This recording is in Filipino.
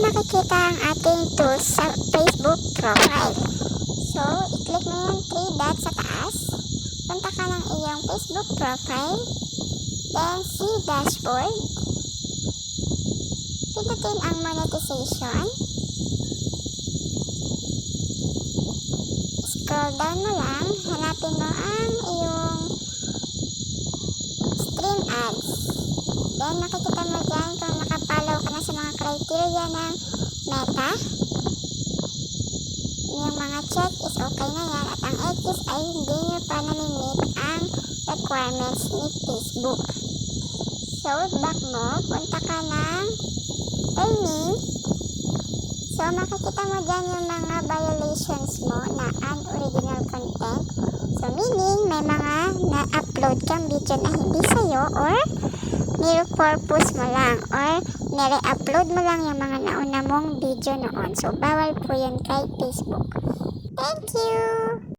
makikita ang ating tools sa Facebook profile. So, i-click mo yung three dots sa taas. Punta ka ng iyong Facebook profile. Then, see dashboard. Pindutin ang monetization. Scroll down mo lang. Hanapin mo ang iyong stream ads. Then, makikita mo dyan kung nakapollow ka na sa mga criteria ng Meta. Yung mga check is okay na yan. At ang X ay hindi nyo pa nami-meet ang requirements ni Facebook. So, back mo. Punta ka ng earning. So, makikita mo dyan yung mga violations mo na unoriginal content. So, meaning, may mga na-upload kang video na hindi sa'yo or nire-purpose mo lang or nire-upload mo lang yung mga nauna mong video noon. So, bawal po yun kay Facebook. Thank you!